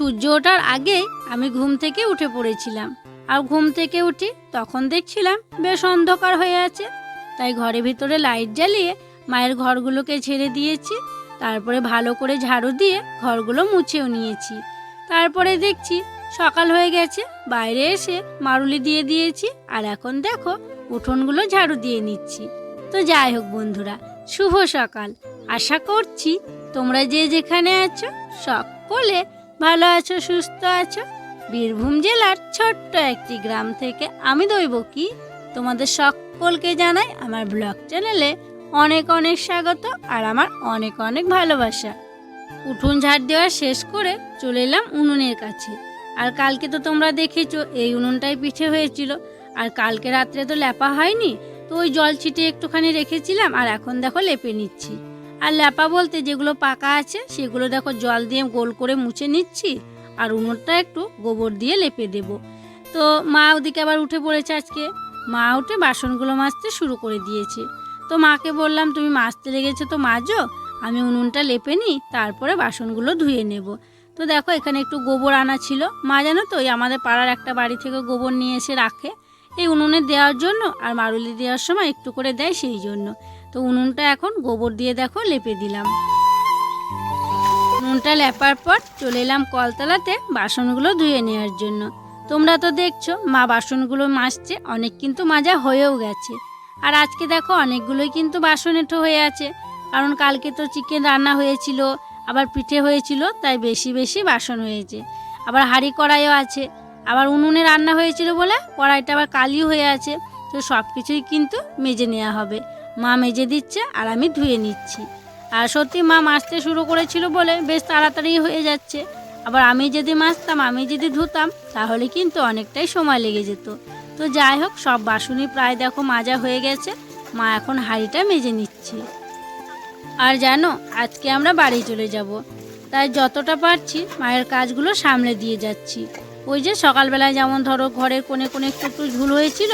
সূর্য ওঠার আগেই আমি ঘুম থেকে উঠে পড়েছিলাম। আর ঘুম থেকে উঠি তখন দেখছিলাম বেশ অন্ধকার হয়ে আছে। তাই ঘরের ভিতরে লাইট জ্বালিয়ে মায়ের ঘরগুলোকে ছেড়ে দিয়েছি। তারপরে ভালো করে ঝাড়ু দিয়ে ঘরগুলো মুছেও নিয়েছি। তারপরে দেখছি সকাল হয়ে গেছে, বাইরে এসে মারুলি দিয়ে দিয়েছি। আর এখন দেখো উঠোনগুলো ঝাড়ু দিয়ে নিচ্ছি। তো যাই হোক বন্ধুরা, শুভ সকাল। আশা করছি তোমরা যে যেখানে আছো সকলে ভালো আছো, সুস্থ আছো? বীরভূম জেলার ছোট্ট একটি গ্রাম থেকে আমি দৈব কি? তোমাদের সকলকে জানাই আমার ব্লগ চ্যানেলে অনেক অনেক স্বাগত আর আমার অনেক অনেক ভালোবাসা। উঠোন ঝাড় দেওয়া শেষ করে চলে এলাম উনুনের কাছে। আর কালকে তো তোমরা দেখেছ, এই উনুনটাই পিঠে হয়েছিল। আর কালকে রাত্রে তো লেপা হয়নি, তো ওই জল ছিটিয়ে একটুখানি রেখেছিলাম আর এখন দেখো লেপে নিচ্ছি। আর ল্যাপা বলতে যেগুলো পাকা আছে, সেগুলো দেখো জল দিয়ে গোল করে মুছে নিচ্ছি, আর উনুনটা একটু গোবর দিয়ে লেপে দেব। তো মা ওদিকে আবার উঠে পড়েছে আজকে। মা উঠে বাসনগুলো মাজতে শুরু করে দিয়েছে। তো মাকে বললাম, তুমি মাজতে লেগেছো তো মাজো, আমি উনুনটা লেপে নিই, তারপরে বাসনগুলো ধুয়ে নেব। তো দেখো এখানে একটু গোবর আনা ছিল। মা জানো তো আমাদের পাড়ার একটা বাড়ি থেকে গোবর নিয়ে এসে রাখে। এই উনুনে দেওয়ার জন্য আর মারুলি দেওয়ার সময় একটু করে দেয় সেই জন্য। তো উনুনটা এখন গোবর দিয়ে দেখো লেপে দিলাম। উনুনটা লেপার পর চলে এলাম কলতলাতে বাসনগুলো ধুয়ে নেওয়ার জন্য। তোমরা তো দেখছ, মা বাসনগুলো মাজছে, অনেক কিন্তু মাজা হয়েও গেছে। আর আজকে দেখো অনেকগুলোই কিন্তু বাসন এঁটো হয়ে আছে। কারণ কালকে তো চিকেন রান্না হয়েছিল, আবার পিঠে হয়েছিল, তাই বেশি বেশি বাসন হয়েছে। আবার হাঁড়ি কড়াইও আছে। আবার উনুনে রান্না হয়েছিল বলে কড়াইটা আবার কালিও হয়ে আছে। তো সব কিছুই কিন্তু মেজে নেওয়া হবে। মা মেজে দিচ্ছে আর আমি ধুয়ে নিচ্ছি। আর সত্যি মা মাছতে শুরু করেছিল বলে বেশ তাড়াতাড়ি হয়ে যাচ্ছে। আবার আমি যদি মাজতাম আমি যদি ধুতাম, তাহলে কিন্তু অনেকটাই সময় লেগে যেত। তো যাই হোক, সব বাসনই প্রায় দেখো মাজা হয়ে গেছে। মা এখন হাঁড়িটা মেজে নিচ্ছে। আর জানো, আজকে আমরা বাড়ি চলে যাব। তাই যতটা পারছি মায়ের কাজগুলো সামলে দিয়ে যাচ্ছি। ওই যে সকালবেলায় যেমন ধরো ঘরের কোণে কোণে একটু একটু ঝুল হয়েছিল,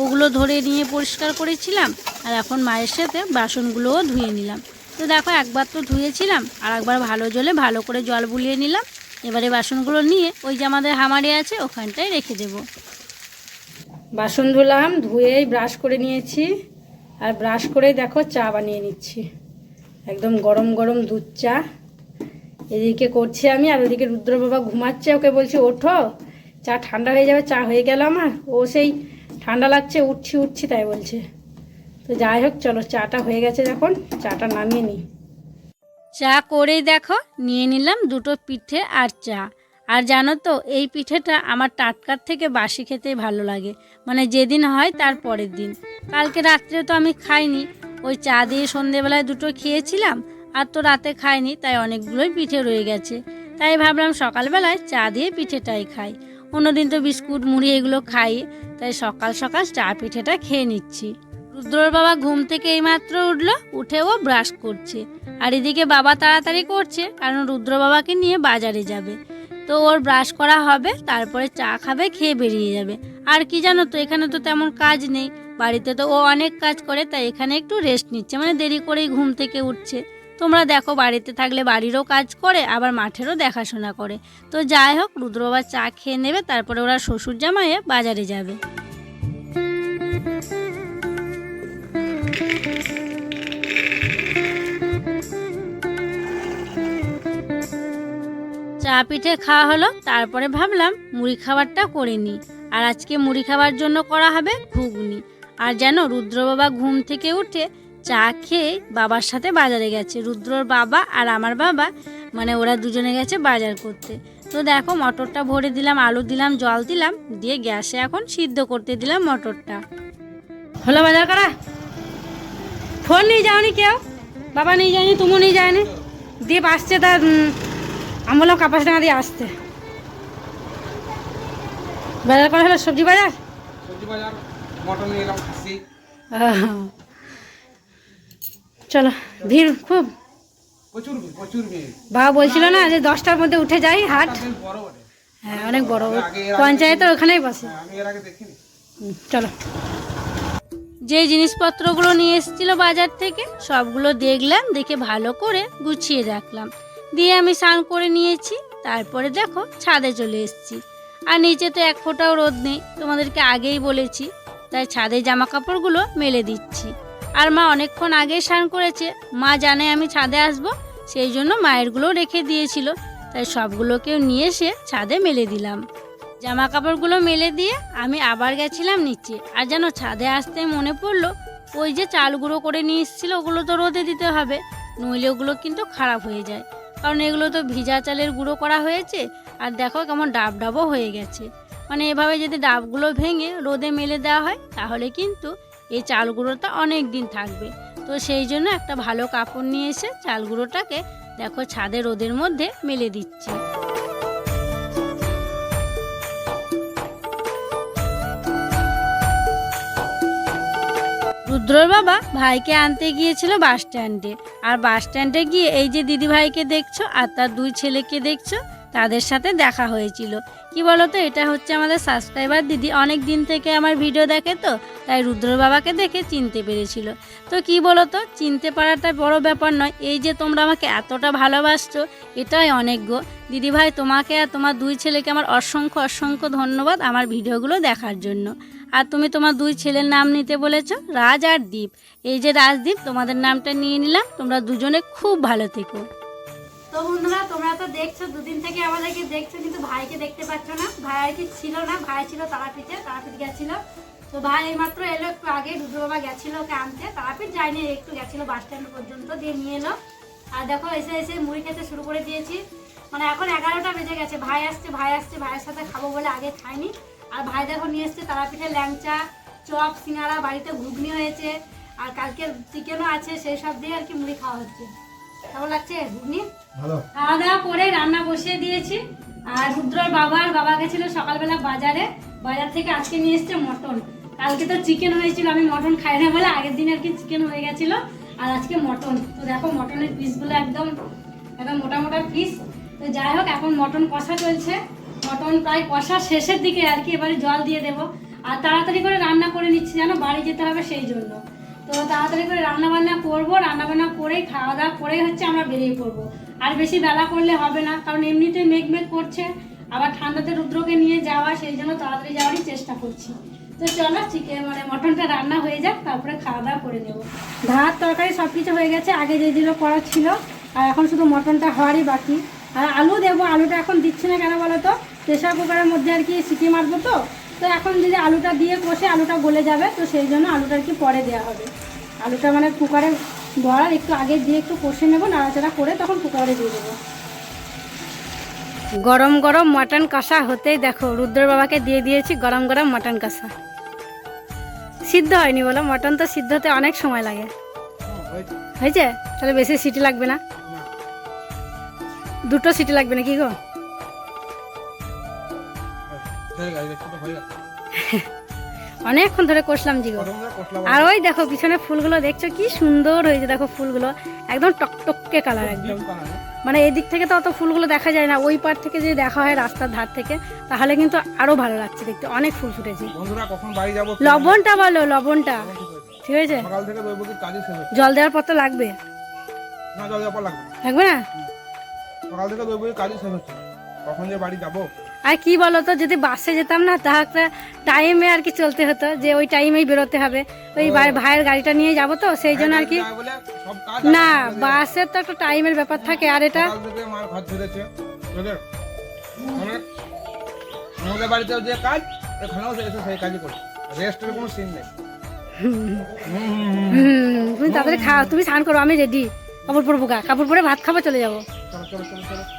ওগুলো ধরে নিয়ে পরিষ্কার করেছিলাম আর এখন মায়ের সাথে বাসনগুলোও ধুয়ে নিলাম। তো দেখো একবার তো ধুয়েছিলাম, আর একবার ভালো জলে ভালো করে জল বুলিয়ে নিলাম। এবারে বাসনগুলো নিয়ে ওই যে আমাদের হামারে আছে ওখানটায় রেখে দেব। বাসন ধুলাম, ধুয়েই ব্রাশ করে নিয়েছি। আর ব্রাশ করে দেখো চা বানিয়ে নিচ্ছি। একদম গরম গরম দুধ চা। এদিকে করছি আমি আর ওদিকে রুদ্র বাবা ঘুমাচ্ছে, ওকে বলছি ওঠো। চা ঠান্ডা হয়ে যাবে, চা হয়ে গেল আমার। ও সেই ঠান্ডা লাগছে, উঠছি উঠছি তাই বলছে। তো যাই হোক, চলো চাটা হয়ে গেছে যখন চাটা নামিয়ে নিই। চা করেই দেখো, নিয়ে নিলাম দুটো পিঠে আর চা। আর জানো তো, এই পিঠেটা আমার টাটকার থেকে বাসি খেতেই ভালো লাগে। মানে যেদিন হয় তার পরের দিন। কালকে রাত্রে তো আমি খাইনি। ওই চা দিয়ে সন্ধেবেলায় দুটো খেয়েছিলাম আর তো রাতে খাইনি, তাই অনেকগুলোই পিঠে রয়ে গেছে। তাই ভাবলাম সকালবেলায় চা দিয়ে পিঠেটাই খাই। অন্যদিন তো বিস্কুট, মুড়ি এগুলো খাই, তাই সকাল সকাল চা পিঠেটা খেয়ে নিচ্ছি। রুদ্রর বাবা ঘুম থেকে এইমাত্র উঠল, উঠে ও ব্রাশ করছে। আর এদিকে বাবা তাড়াতাড়ি করছে, কারণ রুদ্র বাবাকে নিয়ে বাজারে যাবে। তো ওর ব্রাশ করা হবে, তারপরে চা খাবে, খেয়ে বেরিয়ে যাবে। আর কি জানো তো, এখানে তো তেমন কাজ নেই। বাড়িতে তো ও অনেক কাজ করে, তাই এখানে একটু রেস্ট নিচ্ছে মানে দেরি করেই ঘুম থেকে উঠছে। তোমরা দেখো বাড়িতে থাকলে বাড়িরও কাজ করে, আবার মাঠেরও দেখাশোনা করে। তো যাই হোক রুদ্র বাবা চা খেয়ে নেবে, তারপরে ওরা শ্বশুর জামাইয়ে বাজারে যাবে। চা পিঠে খাওয়া হলো, তারপরে ভাবলাম মুড়ি খাবারটা করে নিই। আর আজকে মুড়ি খাবার জন্য করা হবে ঘুগনি। আর যেন রুদ্রবাবা ঘুম থেকে উঠে চা খেয়ে বাবার সাথে বাজারে গেছে। রুদ্রর বাবা আর আমার বাবা মানে ওরা দুজনে গেছে বাজার করতে। তো দেখো মটরটা ভরে দিলাম আলু দিলাম জল দিলাম দিয়ে গ্যাসে এখন সিদ্ধ করতে দিলাম মটরটা। হলো বাজার করা? ফোন নিয়ে যাওনি কেউ? বাবা নিয়ে যায়নি তুমিও নিয়ে যায়নি? দিয়ে আসছে তার আমি বললাম কাপাস টাকা দিয়ে আসতে। বাজার করা হলো সবজি বাজার? সবজি বাজার মটন নিয়ে এলাম খাসি। চলো ভিড় খুব। বাবা বলছিল না যে দশটার মধ্যে উঠে যাই হাট। হ্যাঁ অনেক বড়। পঞ্চায়েতের ওখানেই বসে। হ্যাঁ, চলো। যে জিনিসপত্রগুলো নিয়ে এসেছিল বাজার থেকে সবগুলো দেখলাম দেখে ভালো করে গুছিয়ে রাখলাম। দিয়ে আমি স্নান করে নিয়েছি তারপরে দেখো ছাদে চলে এসেছি। আর নিচে তো এক ফোঁটাও রোদ নেই তোমাদেরকে আগেই বলেছি। তাই ছাদে জামা কাপড়গুলো মেলে দিচ্ছি। আর মা অনেকক্ষণ আগেই স্নান করেছে। মা জানে আমি ছাদে আসব, সেই জন্য মায়েরগুলো রেখে দিয়েছিল। তাই সবগুলোকেও নিয়ে এসে ছাদে মেলে দিলাম। জামা কাপড়গুলো মেলে দিয়ে আমি আবার গেছিলাম নিচে। আর যেন ছাদে আসতে মনে পড়ল, ওই যে চাল গুঁড়ো করে নিয়ে এসেছিল, ওগুলো তো রোদে দিতে হবে। নইলে ওগুলো কিন্তু খারাপ হয়ে যায়। কারণ এগুলো তো ভিজা চালের গুঁড়ো করা হয়েছে, আর দেখো কেমন ডাব ডাবও হয়ে গেছে। মানে এভাবে যদি ডাবগুলো ভেঙে রোদে মেলে দেওয়া হয়, তাহলে কিন্তু এই চাল গুঁড়োটা অনেক দিন থাকবে। তো সেই জন্য একটা ভালো কাপড় নিয়ে এসে চাল গুঁড়োটাকে দেখো ছাদে রোদের মধ্যে মেলে দিচ্ছি। রুদ্রর বাবা ভাইকে আনতে গিয়েছিল বাস স্ট্যান্ডে। আর বাস স্ট্যান্ডে গিয়ে এই যে দিদি ভাইকে দেখছ আর তার দুই ছেলেকে দেখছ তাদের সাথে দেখা হয়েছিল। কি বলতো, এটা হচ্ছে আমাদের সাবস্ক্রাইবার দিদি অনেক দিন থেকে আমার ভিডিও দেখে তো, তাই রুদ্র বাবাকে দেখে চিনতে পেরেছিল। তো কি বলতো, চিনতে পারাটা বড় ব্যাপার নয়, এই যে তোমরা আমাকে এতটা ভালোবাসছো, এটাই অনেক গো। দিদি ভাই, তোমাকে আর তোমার দুই ছেলেকে আমার অসংখ্য অসংখ্য ধন্যবাদ আমার ভিডিওগুলো দেখার জন্য। আর তুমি তোমার দুই ছেলের নাম নিতে বলেছ, রাজ আর দ্বীপ এই যে রাজদ্বীপ তোমাদের নামটা নিয়ে নিলাম, তোমরা দুজনে খুব ভালো থেকো। তো বন্ধুরা, তোমরা তো দেখছ, দুদিন থেকে আমাদেরকে দেখছ, কিন্তু ভাইকে দেখতে পাচ্ছ না। ভাই আর কি ছিল না, ভাই ছিল তারাপীঠে, তারাপীঠ গেছিল। তো ভাই এইমাত্র এলো একটু আগে রুদ্র বাবা গেছিল ওকে আনতে। তারাপীঠ যায়নি, একটু গেছিল বাস স্ট্যান্ড পর্যন্ত দিয়ে নিয়ে এলো। আর দেখো, এসে এসে মুড়ি খেতে শুরু করে দিয়েছি। মানে এখন এগারোটা বেজে গেছে, ভাই আসছে ভাই আসছে, ভাইয়ের সাথে খাব বলে আগে খাইনি আর ভাই দেখো নিয়ে এসছে তারাপীঠে ল্যাংচা, চপ, সিঙ্গারা, বাড়িতে ঘুগনি হয়েছে। আর কালকে চিকেনও আছে, সেই সব দিয়ে আর কি মুড়ি খাওয়া হচ্ছে। কেমন লাগছে ঘুগনি খাওয়া দাওয়া করে রান্না বসিয়ে দিয়েছি। আর রুদ্রর বাবা আর বাবা গেছিল সকালবেলা বাজারে। বাজার থেকে আজকে নিয়ে এসছে মটন। কালকে তো চিকেন হয়েছিল আমি মটন খাই না বলে আগের দিন আর কি চিকেন হয়ে গেছিল। আর আজকে মটন। তো দেখো মটনের পিসগুলো একদম একদম মোটা মোটা পিস তো যাই হোক এখন মটন কষা চলছে। মটন প্রায় কষা শেষের দিকে আর কি এবারে জল দিয়ে দেবো। আর তাড়াতাড়ি করে রান্না করে নিচ্ছি যেন বাড়ি যেতে হবে সেই জন্য। তো তাড়াতাড়ি করে রান্না বান্না করব রান্না বান্না করেই খাওয়া দাওয়া করেই হচ্ছে আমরা বেরিয়ে পড়ব। আর বেশি বেলা করলে হবে না, কারণ এমনিতেই মেঘ মেঘ করছে, আবার ঠান্ডাতে রুদ্রকে নিয়ে যাওয়া, সেই জন্য তাড়াতাড়ি যাওয়ারই চেষ্টা করছি। তো চলো চিকেন মানে মটনটা রান্না হয়ে যাক, তারপরে খাওয়া দাওয়া করে নেব। ভাত, তরকারি সব কিছু হয়ে গেছে, আগে যে যেগুলো করা ছিল, আর এখন শুধু মটনটা হওয়ারই বাকি। আর আলু দেবো, আলুটা এখন দিচ্ছি না কেন বলো তো? প্রেশার কুকারের মধ্যে আর কি সিটি মারবো তো? তো এখন যদি আলুটা দিয়ে কষে আলুটা গলে যাবে, তো সেই জন্য আলুটা কি পরে দেওয়া হবে। আলুটা মানে কুকারে বড়ার একটু আগে দিয়ে একটু কষে নেব, নাড়াচাড়া করে তখন কুকারে দিয়ে দেবো। গরম গরম মটন কষা হতেই দেখো রুদ্র বাবাকে দিয়ে দিয়েছি গরম গরম মটন কষা। সিদ্ধ হয়নি বলো, মটন তো সিদ্ধ হতে অনেক সময় লাগে। হয়েছে? তাহলে বেশি সিটি লাগবে না? দুটো সিটি লাগবে না কি গো? অনেকক্ষণ ধরে কষলাম জি গো প্রথমে কষলা আর ওই দেখো পিছনে ফুলগুলো দেখছ? কি সুন্দর হয়েছে দেখো ফুলগুলো। একদম টকটকে কালার একদম। মানে এদিক থেকে তো অত ফুলগুলো দেখা যায় না। ওই পার থেকে যদি দেখা হয় রাস্তার ধার থেকে তাহলে কিন্তু আরও ভালো লাগছে দেখতে। অনেক ফুল ফুটেছে। লবণটা বলো লবণটা। ঠিক আছে জল দেওয়ার পর তো লাগবে। না জল যাবার লাগবে না। লাগবে না? সকাল থেকে কাজই শেষ হচ্ছে কখন যে বাড়ি যাব? আর কি বলতো যদি বাসে যেতাম না তা একটা টাইমে আর কি চলতে হতো যে ওই টাইমেই বেরোতে হবে। ওই ভাইয়ের গাড়িটা নিয়ে যাব তো সেই জন্য আর কি না। বাসের তো একটা টাইমের ব্যাপার থাকে আর এটা আমাদের যে কাজ এখানেও সেই কাজই রেস্টের কোনো সিন নেই। তুমি তাড়াতাড়ি খাও তুমি স্নান করো আমি রেডি কাপড় পরবো গা কাপড় পরে ভাত খাব চলে যাব। চলো চলো চলো চলো।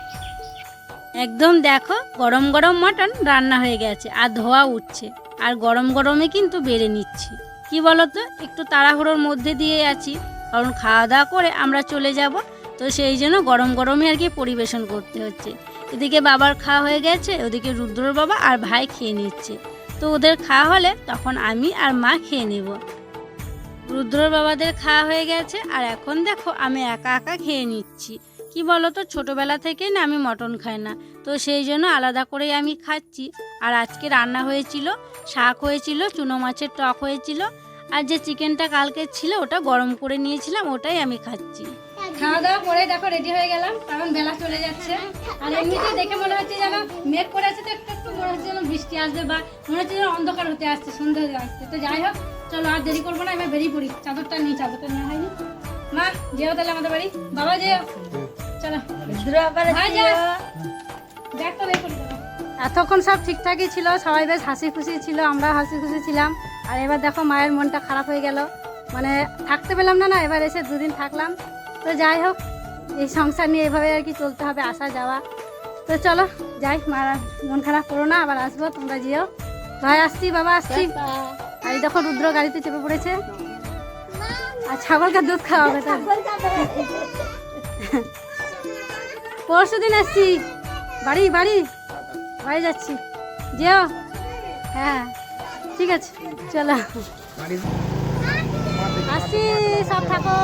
একদম দেখো, গরম গরম মটন রান্না হয়ে গেছে, আর ধোয়া উঠছে, আর গরম গরমে কিন্তু বেড়ে নিচ্ছি। কি বলতো? একটু তাড়াহুড়োর মধ্যে দিয়ে আছি, কারণ খাওয়া দাওয়া করে আমরা চলে যাব, তো সেই জন্য গরম গরমে আর কি পরিবেশন করতে হচ্ছে। এদিকে বাবার খাওয়া হয়ে গেছে, ওদিকে রুদ্রর বাবা আর ভাই খেয়ে নিচ্ছে। তো ওদের খাওয়া হলে তখন আমি আর মা খেয়ে নেব। রুদ্রর বাবাদের খাওয়া হয়ে গেছে, আর এখন দেখো আমি একা একা খেয়ে নিচ্ছি। কি বলতো, ছোটবেলা থেকে না আমি মটন খাই না। তো সেই জন্য আলাদা করেই আমি খাচ্ছি। আর আজকে রান্না হয়েছিল, শাক হয়েছিল, চুনো মাছের টক হয়েছিল। আর যে চিকেনটা কালকে ছিল, ওটা গরম করে নিয়েছিলাম, ওটাই আমি খাচ্ছি। খাওয়া দাওয়া করে দেখো রেডি হয়ে গেলাম। কারণ বেলা চলে যাচ্ছে। আর এমনিতে দেখে মনে হচ্ছে যেন মেঘ করে আছে তো, একটু একটু মনে হচ্ছে যেন বৃষ্টি আসবে বা মনে হচ্ছে যেন অন্ধকার হতে আসছে, সন্ধ্যা আসছে। তো যাই হোক, চলো আর দেরি করব না, এবার বেরিয়ে পড়ি। চাদরটা নিই, চাদরটা নেওয়া হয়নি। মা, যেও তাহলে আমাদের বাড়ি। বাবা, যেও। এতক্ষণ সব ঠিকঠাকই ছিল সবাই বেশ হাসি খুশি ছিল আমরা হাসি খুশি ছিলাম। আর এবার দেখো মায়ের মনটা খারাপ হয়ে গেল। মানে থাকতে পেলাম না না এবার এসে দুদিন থাকলাম। তো যাই হোক এই সংসার নিয়ে এভাবে আর কি চলতে হবে আসা যাওয়া। তো চলো যাই মা মন খারাপ করো না আবার আসব তোমরা যেও। ভাই আসছি বাবা আসছি। আর এই দেখো রুদ্র গাড়িতে চেপে পড়েছে। আর ছাগলকে দুধ খাওয়াবে তাই পরশু দিন এসছি বাড়ি বাড়ি। বাড়ি যাচ্ছি। যেও। হ্যাঁ। ঠিক আছে। চলো। আসছি। সব থাকো।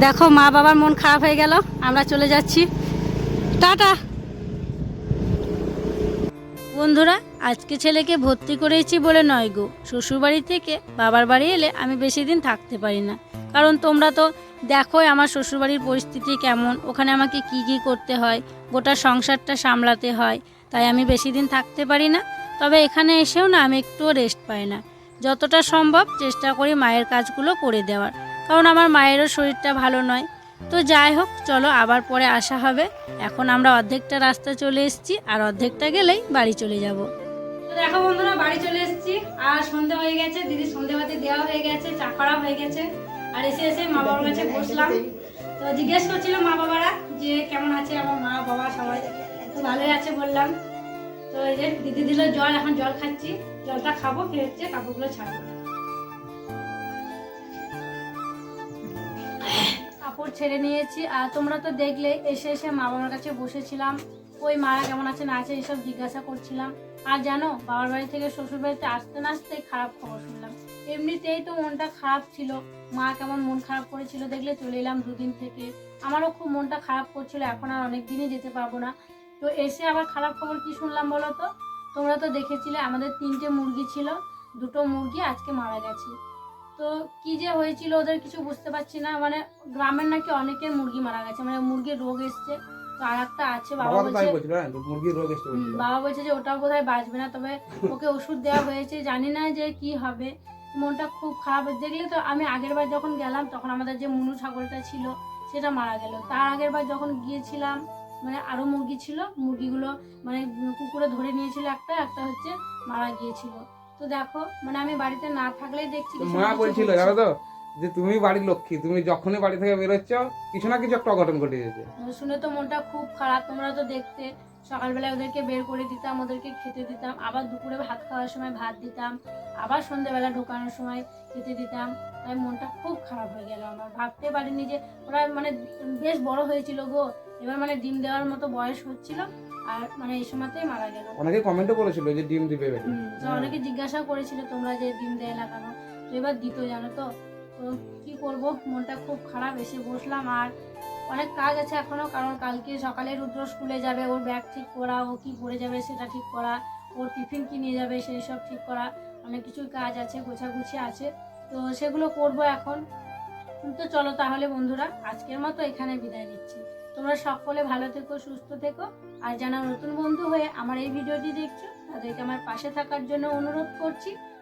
দেখো, মা বাবার মন খারাপ হয়ে গেল। আমরা চলে যাচ্ছি। টাটা। বন্ধুরা আজকে ছেলেকে ভর্তি করেছি বলে নয় গো। শ্বশুরবাড়ি থেকে বাবার বাড়ি এলে আমি বেশি দিন থাকতে পারি না। কারণ তোমরা তো দেখোই আমার শ্বশুরবাড়ির পরিস্থিতি কেমন, ওখানে আমাকে কি কি করতে হয়, গোটা সংসারটা সামলাতে হয়, তাই আমি বেশি দিন থাকতে পারি না। তবে এখানে এসেও না আমি একটুও রেস্ট পাই না। যতটা সম্ভব চেষ্টা করি মায়ের কাজগুলো করে দেওয়ার, কারণ আমার মায়েরও শরীরটা ভালো নয়। তো যাই হোক, চলো আবার পরে আসা হবে। এখন আমরা অর্ধেকটা রাস্তা চলে এসেছি, আর অর্ধেকটা গেলেই বাড়ি চলে যাব। তো দেখো বন্ধুরা, বাড়ি চলে এসেছি। আর সন্ধে হয়ে গেছে, দিদি সন্ধেবাতি দেওয়া হয়ে গেছে, চা করা হয়ে গেছে। আর এসে এসে মা বাবার কাছে বসলাম। তো জিজ্ঞেস করছিল মা বাবারা যে কেমন আছে আমার মা বাবা সবাই? ভালোই আছে বললাম। তো এই যে দিদি দিল জল, এখন জল খাচ্ছি। জলটা খাব খেয়ে হচ্ছে কাপড়গুলো ছাড়বো। কাপড় ছেড়ে নিয়েছি। আর তোমরা তো দেখলে, এসে এসে মা বাবার কাছে বসেছিলাম। ওই মারা কেমন আছে না আছে এইসব জিজ্ঞাসা করছিলাম। আর জানো, বাবার বাড়ি থেকে শ্বশুর বাড়িতে আসতে না আসতেই খারাপ খবর শুনলাম। এমনিতেই তো মনটা খারাপ ছিল। মা কেমন মন খারাপ করেছিল দেখলে চলে এলাম দুদিন থেকে। আমারও খুব মনটা খারাপ করছিল, এখন আর অনেক দিনই যেতে পারব না। তো এসে আবার খারাপ খবর কি শুনলাম বলো তো? তোমরা তো দেখেছিলে আমাদের তিনটে মুরগি ছিল, দুটো মুরগি আজকে মারা গেছে। তো কি যে হয়েছিল ওদের কিছু বুঝতে পারছি না মানে গ্রামের নাকি অনেকের মুরগি মারা গেছে মানে মুরগির রোগ এসছে। তো আর একটা আছে? বাবা বলছে হ্যাঁ মুরগির রোগ এসছে বাবা বলছে যে ওটাও বোধহয় বাঁচবে না তবে ওকে ওষুধ দেওয়া হয়েছে জানি না যে কি হবে। মনটা খুব খারাপ। দেখলে তো আমি আগের বার যখন গেলাম তখন আমাদের যে মুনু ছাগলটা ছিল সেটা মারা গেল। তার আগের বার যখন গিয়েছিলাম মানে আরও মুরগি ছিল মুরগিগুলো মানে কুকুরে ধরে নিয়েছিল একটা একটা হচ্ছে মারা গিয়েছিল। তো দেখো মানে আমি বাড়িতে না থাকলেই দেখছি মা বলছিল জানো তো যে তুমি বাড়ির লক্ষ্মী তুমি যখনই বাড়ি থেকে বেরোচ্ছ কিছু না কিছু একটা অঘটন ঘটে যেতে। শুনে তো মনটা খুব খারাপ। তোমরা তো দেখতে সকালবেলায় ওদেরকে বের করে দিতাম ওদেরকে খেতে দিতাম আবার দুপুরে ভাত খাওয়ার সময় ভাত দিতাম আবার সন্ধ্যেবেলা ঢোকানোর সময় খেতে দিতাম। তাই মনটা খুব খারাপ হয়ে গেল আমার। ভাবতে পারিনি যে ওরা মানে বেশ বড় হয়েছিল গো। এবার মানে ডিম দেওয়ার মতো বয়স হচ্ছিল আর মানে এই সময়তেই মারা গেল। অনেকে কমেন্টও করেছিল যে ডিম দিবে অনেকে জিজ্ঞাসা করেছিল তোমরা যে ডিম দেয় না কেন? তো এবার দিত জানো তো? তো কি করব? মনটা খুব খারাপ, এসে বসলাম আর অনেক কাজ আছে এখনও কারণ কালকে সকালে রুদ্র স্কুলে যাবে, ওর ব্যাগ ঠিক করা, ও কি পরে যাবে সেটা ঠিক করা, ওর টিফিন কি নিয়ে যাবে সেই সব ঠিক করা, অনেক কিছুই কাজ আছে, গোছাগুছি আছে, তো সেগুলো করব এখন। তো চলো তাহলে বন্ধুরা, আজকের মতো এখানে বিদায় নিচ্ছি। তোমরা সকলে ভালো থেকো, সুস্থ থেকো, আর যারা নতুন বন্ধু হয়ে আমার এই ভিডিওটি দেখছ, তাদেরকে আমার পাশে থাকার জন্য অনুরোধ করছি।